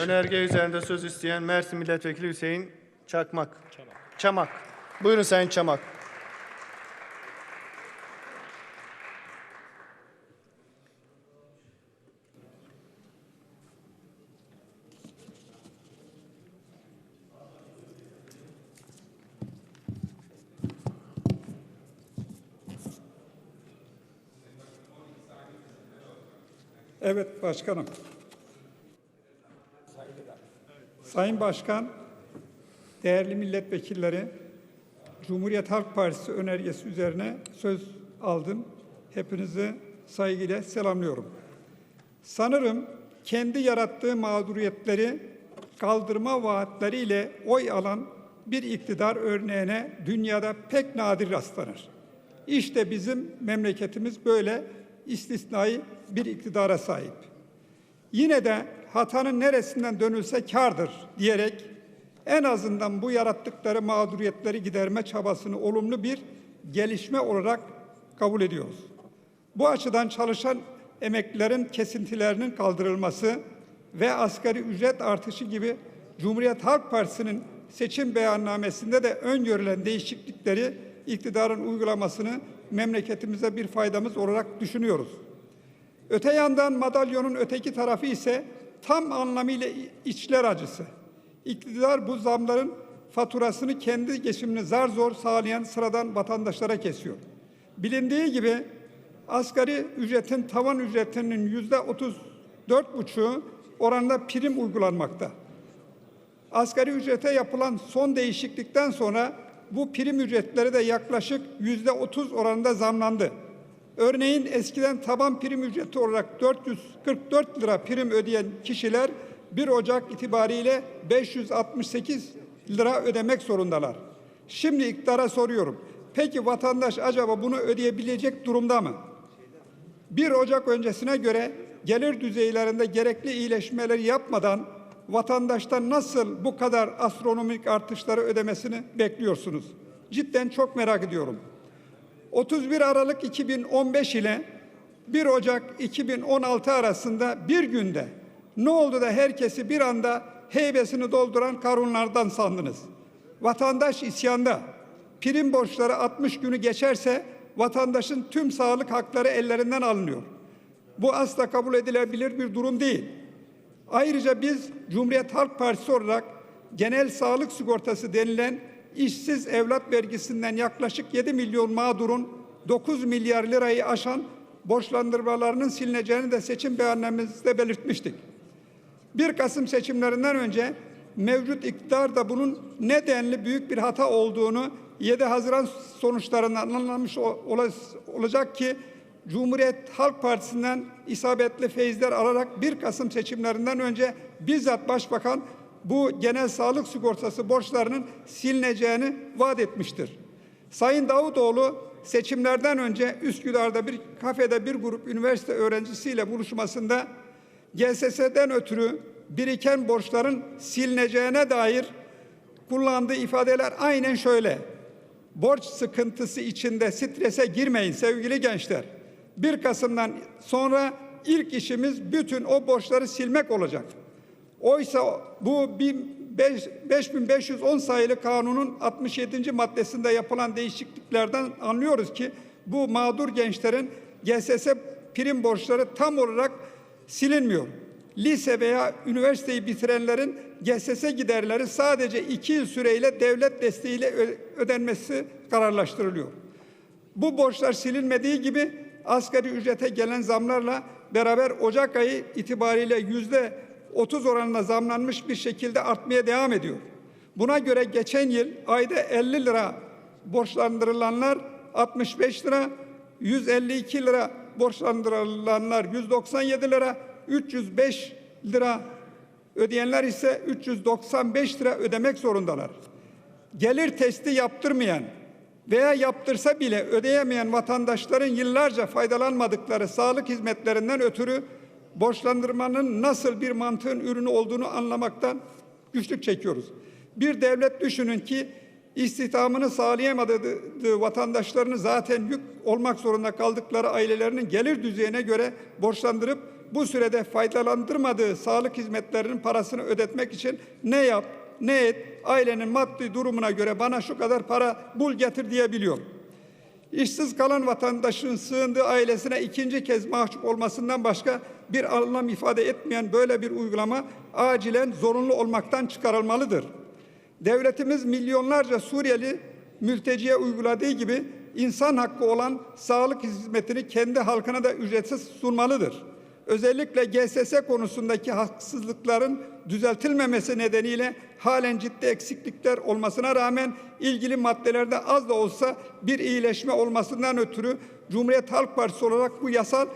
Önerge üzerinde söz isteyen Mersin Milletvekili Hüseyin Çakmak. Çamak. Buyurun Sayın Çamak. Evet başkanım. Sayın Başkan, değerli milletvekilleri, Cumhuriyet Halk Partisi önergesi üzerine söz aldım. Hepinizi saygıyla selamlıyorum. Sanırım kendi yarattığı mağduriyetleri kaldırma vaatleriyle oy alan bir iktidar örneğine dünyada pek nadir rastlanır. İşte bizim memleketimiz böyle istisnai bir iktidara sahip. Yine de hatanın neresinden dönülse kârdır diyerek en azından bu yarattıkları mağduriyetleri giderme çabasını olumlu bir gelişme olarak kabul ediyoruz. Bu açıdan çalışan emeklilerin kesintilerinin kaldırılması ve asgari ücret artışı gibi Cumhuriyet Halk Partisi'nin seçim beyannamesinde de öngörülen değişiklikleri iktidarın uygulamasını memleketimize bir faydamız olarak düşünüyoruz. Öte yandan madalyonun öteki tarafı ise tam anlamıyla içler acısı. İktidar bu zamların faturasını kendi geçimini zar zor sağlayan sıradan vatandaşlara kesiyor. Bilindiği gibi asgari ücretin tavan ücretinin yüzde otuz dört buçuğu oranında prim uygulanmakta. Asgari ücrete yapılan son değişiklikten sonra bu prim ücretleri de yaklaşık yüzde otuz oranında zamlandı. Örneğin eskiden taban prim ücreti olarak 444 lira prim ödeyen kişiler 1 Ocak itibariyle 568 lira ödemek zorundalar. Şimdi iktidara soruyorum. Peki vatandaş acaba bunu ödeyebilecek durumda mı? 1 Ocak öncesine göre gelir düzeylerinde gerekli iyileşmeleri yapmadan vatandaştan nasıl bu kadar astronomik artışları ödemesini bekliyorsunuz? Cidden çok merak ediyorum. 31 Aralık 2015 ile 1 Ocak 2016 arasında bir günde ne oldu da herkesi bir anda heybesini dolduran karunlardan sandınız? Vatandaş isyanda. Prim borçları 60 günü geçerse vatandaşın tüm sağlık hakları ellerinden alınıyor. Bu asla kabul edilebilir bir durum değil. Ayrıca biz Cumhuriyet Halk Partisi olarak genel sağlık sigortası denilen işsiz evlat vergisinden yaklaşık 7 milyon mağdurun 9 milyar lirayı aşan borçlandırmalarının silineceğini de seçim beyannamemizde belirtmiştik. 1 Kasım seçimlerinden önce mevcut iktidar da bunun nedenli büyük bir hata olduğunu 7 Haziran sonuçlarından anlamış olacak ki Cumhuriyet Halk Partisi'nden isabetli feyizler alarak 1 Kasım seçimlerinden önce bizzat Başbakan bu genel sağlık sigortası borçlarının silineceğini vaat etmiştir. Sayın Davutoğlu seçimlerden önce Üsküdar'da bir kafede bir grup üniversite öğrencisiyle buluşmasında GSS'den ötürü biriken borçların silineceğine dair kullandığı ifadeler aynen şöyle. Borç sıkıntısı içinde strese girmeyin sevgili gençler. 1 Kasım'dan sonra ilk işimiz bütün o borçları silmek olacak. Oysa bu 5510 sayılı kanunun 67. maddesinde yapılan değişikliklerden anlıyoruz ki bu mağdur gençlerin GSS prim borçları tam olarak silinmiyor. Lise veya üniversiteyi bitirenlerin GSS giderleri sadece iki yıl süreyle devlet desteğiyle ödenmesi kararlaştırılıyor. Bu borçlar silinmediği gibi asgari ücrete gelen zamlarla beraber Ocak ayı itibariyle yüzde 30 oranında zamlanmış bir şekilde artmaya devam ediyor. Buna göre geçen yıl ayda 50 lira borçlandırılanlar 65 lira, 152 lira borçlandırılanlar 197 lira, 305 lira ödeyenler ise 395 lira ödemek zorundalar. Gelir testi yaptırmayan veya yaptırsa bile ödeyemeyen vatandaşların yıllarca faydalanmadıkları sağlık hizmetlerinden ötürü borçlandırmanın nasıl bir mantığın ürünü olduğunu anlamaktan güçlük çekiyoruz. Bir devlet düşünün ki istihdamını sağlayamadığı vatandaşlarını zaten yük olmak zorunda kaldıkları ailelerinin gelir düzeyine göre borçlandırıp bu sürede faydalandırmadığı sağlık hizmetlerinin parasını ödetmek için ne yap, ne et, ailenin maddi durumuna göre bana şu kadar para bul getir diyebiliyor. İşsiz kalan vatandaşın sığındığı ailesine ikinci kez mahcup olmasından başka bir anlam ifade etmeyen böyle bir uygulama acilen zorunlu olmaktan çıkarılmalıdır. Devletimiz milyonlarca Suriyeli mülteciye uyguladığı gibi insan hakkı olan sağlık hizmetini kendi halkına da ücretsiz sunmalıdır. Özellikle GSS konusundaki haksızlıkların düzeltilmemesi nedeniyle halen ciddi eksiklikler olmasına rağmen ilgili maddelerde az da olsa bir iyileşme olmasından ötürü Cumhuriyet Halk Partisi olarak bu yasal